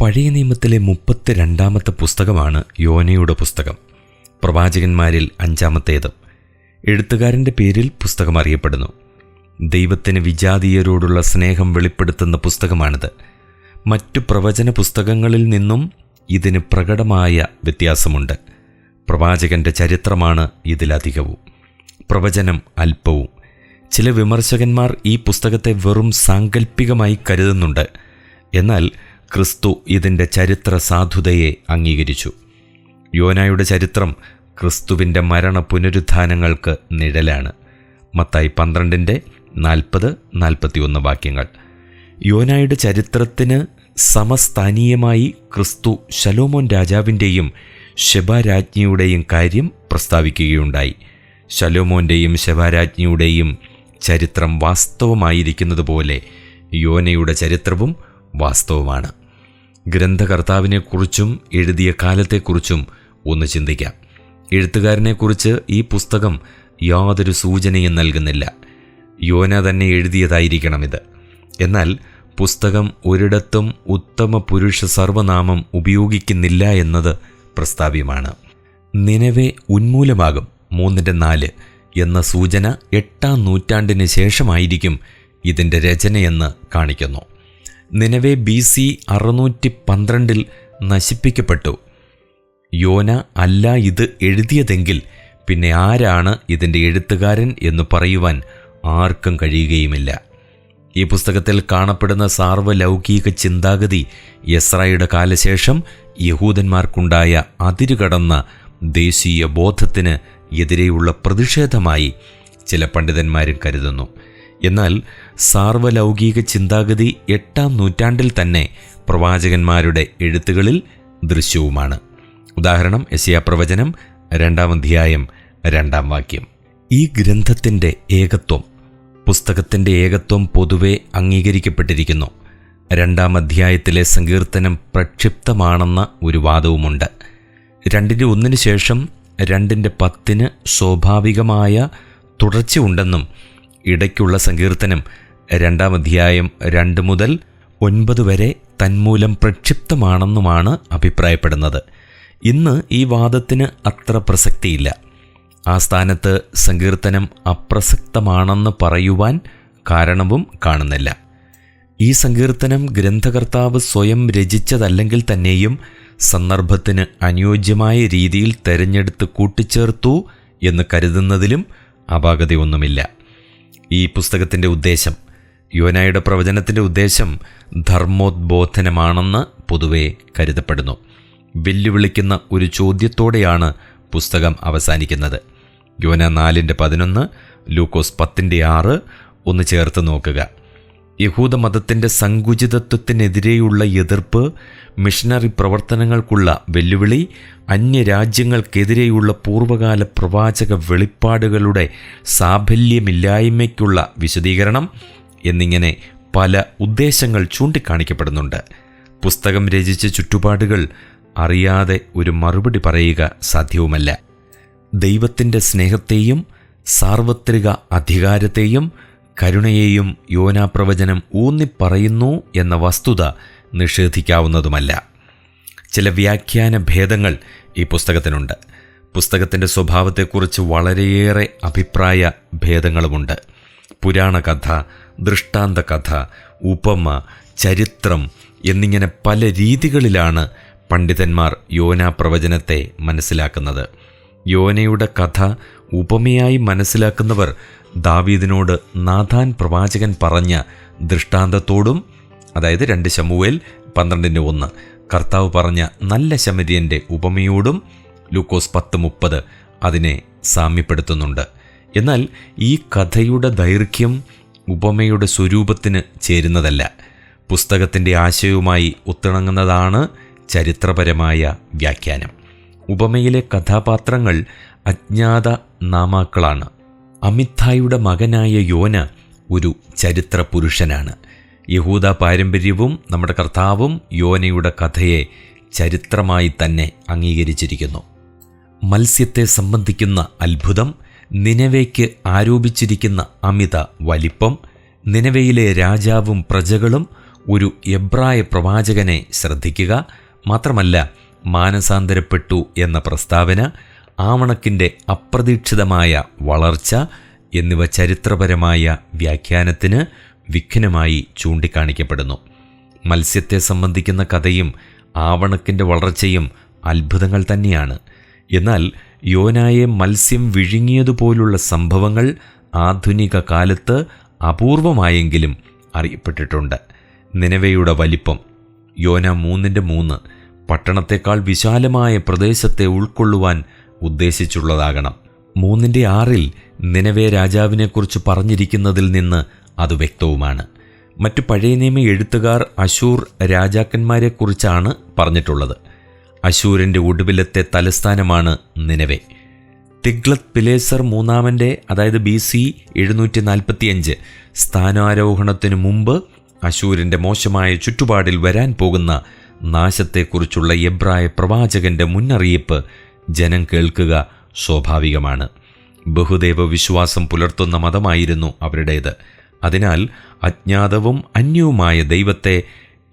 പഴയ നിയമത്തിലെ മുപ്പത്തിരണ്ടാമത്തെ പുസ്തകമാണ് യോനയുടെ പുസ്തകം. പ്രവാചകന്മാരിൽ അഞ്ചാമത്തേത്. എഴുത്തുകാരന്റെ പേരിൽ പുസ്തകം അറിയപ്പെടുന്നു. ദൈവത്തിന് വിജാതീയരോടുള്ള സ്നേഹം വെളിപ്പെടുത്തുന്ന പുസ്തകമാണിത്. മറ്റു പ്രവചന പുസ്തകങ്ങളിൽ നിന്നും ഇതിന് പ്രകടമായ വ്യത്യാസമുണ്ട്. പ്രവാചകന്റെ ചരിത്രമാണ് ഇതിലധികവും. പ്രവചനം അല്പവും. ചില വിമർശകന്മാർ ഈ പുസ്തകത്തെ വെറും സാങ്കല്പികമായി കരുതുന്നുണ്ട്. എന്നാൽ ക്രിസ്തു ഇതിന്റെ ചരിത്ര സാധുതയെ അംഗീകരിച്ചു. യോനായുടെ ചരിത്രം ക്രിസ്തുവിന്റെ മരണ പുനരുത്ഥാനങ്ങൾക്ക് നിഴലാണ്. മത്തായി പന്ത്രണ്ടിന്റെ നാൽപ്പത് നാൽപ്പത്തിയൊന്ന് വാക്യങ്ങൾ. യോനായുടെ ചരിത്രത്തിന് സമസ്ഥാനീയമായി ക്രിസ്തു ശലോമോൻ രാജാവിന്റെയും ശബാരാജ്ഞിയുടെയും കാര്യം പ്രസ്താവിക്കുകയുണ്ടായി. ശലോമോന്റെയും ശബാരാജ്ഞിയുടെയും ചരിത്രം വാസ്തവമായിരിക്കുന്നത് പോലെ യോനയുടെ ചരിത്രവും വാസ്തവമാണ്. ഗ്രന്ഥകർത്താവിനെക്കുറിച്ചും എഴുതിയ കാലത്തെക്കുറിച്ചും ഒന്ന് ചിന്തിക്കാം. എഴുത്തുകാരനെക്കുറിച്ച് ഈ പുസ്തകം യാതൊരു സൂചനയും നൽകുന്നില്ല. യോന തന്നെ എഴുതിയതായിരിക്കണം ഇത് എന്നാൽ പുസ്തകം ഒരിടത്തും ഉത്തമ പുരുഷ സർവനാമം ഉപയോഗിക്കുന്നില്ല എന്നത് പ്രസ്താവ്യമാണ്. നിലവെ ഉന്മൂലമാകും മൂന്നിന്റെ നാല് എന്ന സൂചന എട്ടാം നൂറ്റാണ്ടിന് ശേഷമായിരിക്കും ഇതിന്റെ രചനയെന്ന് കാണിക്കുന്നു. നിലവെ ബി സി അറുന്നൂറ്റി പന്ത്രണ്ടിൽ നശിപ്പിക്കപ്പെട്ടു. യോന അല്ല ഇത് എഴുതിയതെങ്കിൽ പിന്നെ ആരാണ് ഇതിന്റെ എഴുത്തുകാരൻ എന്ന് പറയുവാൻ ആർക്കും കഴിയുകയുമില്ല. ഈ പുസ്തകത്തിൽ കാണപ്പെടുന്ന സാർവലൗകിക ചിന്താഗതി യസ്രായുടെ കാലശേഷം യഹൂദന്മാർക്കുണ്ടായ അതിരുകടന്ന ദേശീയ ബോധത്തിന് എതിരെയുള്ള പ്രതിഷേധമായി ചില പണ്ഡിതന്മാരും കരുതുന്നു. എന്നാൽ സാർവലൗകിക ചിന്താഗതി എട്ടാം നൂറ്റാണ്ടിൽ തന്നെ പ്രവാചകന്മാരുടെ എഴുത്തുകളിൽ ദൃശ്യവുമാണ്. ഉദാഹരണം യശയാ പ്രവചനം രണ്ടാം അധ്യായം രണ്ടാം വാക്യം. ഈ ഗ്രന്ഥത്തിന്റെ ഏകത്വം പുസ്തകത്തിന്റെ ഏകത്വം പൊതുവെ അംഗീകരിക്കപ്പെട്ടിരിക്കുന്നു. രണ്ടാം അധ്യായത്തിലെ സങ്കീർത്തനം പ്രക്ഷിപ്തമാണെന്ന ഒരു വാദവുമുണ്ട്. രണ്ടിന്റെ ഒന്നിന് ശേഷം രണ്ടിന്റെ പത്തിന് സ്വാഭാവികമായ തുടർച്ചയുണ്ടെന്നും ഇടയ്ക്കുള്ള സങ്കീർത്തനം രണ്ടാം അധ്യായം രണ്ട് മുതൽ ഒൻപത് വരെ തന്മൂലം പ്രക്ഷിപ്തമാണെന്നുമാണ് അഭിപ്രായപ്പെടുന്നത്. ഇന്ന് ഈ വാദത്തിന് അത്ര പ്രസക്തിയില്ല. ആ സ്ഥാനത്ത് സങ്കീർത്തനം അപ്രസക്തമാണെന്ന് പറയുവാൻ കാരണവും കാണുന്നില്ല. ഈ സങ്കീർത്തനം ഗ്രന്ഥകർത്താവ് സ്വയം രചിച്ചതല്ലെങ്കിൽ തന്നെയും സന്ദർഭത്തിന് അനുയോജ്യമായ രീതിയിൽ തെരഞ്ഞെടുത്ത് കൂട്ടിച്ചേർത്തു എന്ന് കരുതുന്നതിലും അപാകതയൊന്നുമില്ല. ഈ പുസ്തകത്തിന്റെ ഉദ്ദേശം. യോനായുടെ പ്രവചനത്തിന്റെ ഉദ്ദേശം ധർമ്മോദ്ബോധനമാണെന്ന് പൊതുവെ കരുതപ്പെടുന്നു. വെല്ലുവിളിക്കുന്ന ഒരു ചോദ്യത്തോടെയാണ് പുസ്തകം അവസാനിക്കുന്നത്. യോന നാലിന്റെ പതിനൊന്ന് ലൂക്കോസ് പത്തിന്റെ ആറ് ഒന്ന് ചേർത്ത് നോക്കുക. യഹൂദമതത്തിന്റെ സങ്കുചിതത്വത്തിനെതിരെയുള്ള എതിർപ്പ് മിഷനറി പ്രവർത്തനങ്ങൾക്കുള്ള വെല്ലുവിളി അന്യരാജ്യങ്ങൾക്കെതിരെയുള്ള പൂർവകാല പ്രവാചക വെളിപ്പാടുകളുടെ സാഫല്യമില്ലായ്മയ്ക്കുള്ള വിശദീകരണം എന്നിങ്ങനെ പല ഉദ്ദേശങ്ങൾ ചൂണ്ടിക്കാണിക്കപ്പെടുന്നുണ്ട്. പുസ്തകം രചിച്ച ചുറ്റുപാടുകൾ അറിയാതെ ഒരു മറുപടി പറയുക സാധ്യവുമല്ല. ദൈവത്തിന്റെ സ്നേഹത്തെയും സാർവത്രിക അധികാരത്തെയും കരുണയെയും യോനാപ്രവചനം ഊന്നിപ്പറയുന്നു എന്ന വസ്തുത നിഷേധിക്കാവുന്നതുമല്ല. ചില വ്യാഖ്യാന ഭേദങ്ങൾ ഈ പുസ്തകത്തിനുണ്ട്. പുസ്തകത്തിന്റെ സ്വഭാവത്തെക്കുറിച്ച് വളരെയേറെ അഭിപ്രായ ഭേദങ്ങളുമുണ്ട്. പുരാണകഥ ദൃഷ്ടാന്ത കഥ ഉപമ ചരിത്രം എന്നിങ്ങനെ പല രീതികളിലാണ് പണ്ഡിതന്മാർ യോന പ്രവചനത്തെ മനസ്സിലാക്കുന്നത്. യോനയുടെ കഥ ഉപമയായി മനസ്സിലാക്കുന്നവർ ദാവീദിനോട് നാഥാൻ പ്രവാചകൻ പറഞ്ഞ ദൃഷ്ടാന്തത്തോടും അതായത് രണ്ട് ശമുവേൽ പന്ത്രണ്ടിന്റെ ഒന്ന് കർത്താവ് പറഞ്ഞ നല്ല ശമര്യന്റെ ഉപമയോടും ലൂക്കോസ് പത്ത് മുപ്പത് അതിനെ സാമ്യപ്പെടുത്തുന്നുണ്ട്. എന്നാൽ ഈ കഥയുടെ ദൈർഘ്യം ഉപമയുടെ സ്വരൂപത്തിന് ചേരുന്നതല്ല. പുസ്തകത്തിന്റെ ആശയവുമായി ഒത്തിണങ്ങുന്നതാണ് ചരിത്രപരമായ വ്യാഖ്യാനം. ഉപമയിലെ കഥാപാത്രങ്ങൾ അജ്ഞാത നാമാക്കളാണ്. അമിത്തായുടെ മകനായ യോന ഒരു ചരിത്ര പുരുഷനാണ് യഹൂദ പാരമ്പര്യവും നമ്മുടെ കർത്താവും യോനയുടെ കഥയെ ചരിത്രമായി തന്നെ അംഗീകരിച്ചിരിക്കുന്നു. മത്സ്യത്തെ സംബന്ധിക്കുന്ന അത്ഭുതം നിനവയ്ക്ക് ആരോപിച്ചിരിക്കുന്ന അമിത വലിപ്പം നിനവയിലെ രാജാവും പ്രജകളും ഒരു എബ്രായ പ്രവാചകനെ ശ്രദ്ധിക്കുക മാത്രമല്ല മാനസാന്തരപ്പെട്ടു എന്ന പ്രസ്താവന ആവണക്കിന്റെ അപ്രതീക്ഷിതമായ വളർച്ച എന്നിവ ചരിത്രപരമായ വ്യാഖ്യാനത്തിന് വിഘ്നമായി ചൂണ്ടിക്കാണിക്കപ്പെടുന്നു. മത്സ്യത്തെ സംബന്ധിക്കുന്ന കഥയും ആവണക്കിന്റെ വളർച്ചയും അത്ഭുതങ്ങൾ തന്നെയാണ്. എന്നാൽ യോനായെ മത്സ്യം വിഴുങ്ങിയതുപോലുള്ള സംഭവങ്ങൾ ആധുനിക കാലത്ത് അപൂർവമായെങ്കിലും അറിയപ്പെട്ടിട്ടുണ്ട്. നിലവയുടെ വലിപ്പം യോന മൂന്നിന്റെ മൂന്ന് പട്ടണത്തെക്കാൾ വിശാലമായ പ്രദേശത്തെ ഉൾക്കൊള്ളുവാൻ ഉദ്ദേശിച്ചുള്ളതാകണം. മൂന്നിന്റെ ആറിൽ നിലവെ രാജാവിനെക്കുറിച്ച് പറഞ്ഞിരിക്കുന്നതിൽ നിന്ന് അത് വ്യക്തവുമാണ്. മറ്റു പഴയ നിയമ എഴുത്തുകാർ അശൂർ രാജാക്കന്മാരെക്കുറിച്ചാണ് പറഞ്ഞിട്ടുള്ളത്. അശൂരിന്റെ ഒടുവിലത്തെ തലസ്ഥാനമാണ് നിലവെ തിഗ്ലത്ത് പിലേസർ മൂന്നാമന്റെ അതായത് ബി സി എഴുന്നൂറ്റി നാൽപ്പത്തിയഞ്ച് സ്ഥാനാരോഹണത്തിന് മുമ്പ് അശൂരിന്റെ മോശമായ ചുറ്റുപാടിൽ വരാൻ പോകുന്ന നാശത്തെക്കുറിച്ചുള്ള എബ്രായ പ്രവാചകന്റെ മുന്നറിയിപ്പ് ജനം കേൾക്കുക സ്വാഭാവികമാണ്. ബഹുദൈവ വിശ്വാസം പുലർത്തുന്ന മതമായിരുന്നു അവരുടേത്. അതിനാൽ അജ്ഞാതവും അന്യവുമായ ദൈവത്തെ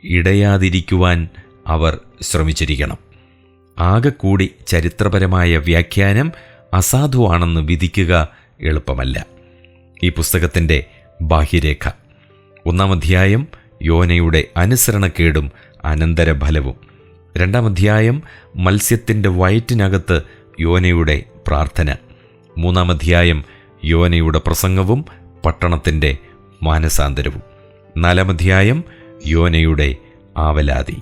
ഇടയാതിരിക്കുവാൻ അവർ ശ്രമിച്ചിരിക്കണം. ആകെ കൂടി ചരിത്രപരമായ വ്യാഖ്യാനം അസാധുവാണെന്ന് വിധിക്കുക എളുപ്പമല്ല. ഈ പുസ്തകത്തിന്റെ ബാഹ്യരേഖ. ഒന്നാം അധ്യായം യോനയുടെ അനുസരണക്കേടും അനന്തരഫലവും. രണ്ടാം അധ്യായം മത്സ്യത്തിന്റെ വയറ്റിനകത്ത് യോനയുടെ പ്രാർത്ഥന. മൂന്നാം അധ്യായം യോനയുടെ പ്രസംഗവും പട്ടണത്തിന്റെ മാനസാന്തരവും. നാലാം അധ്യായം യോനയുടെ ആവലാതി.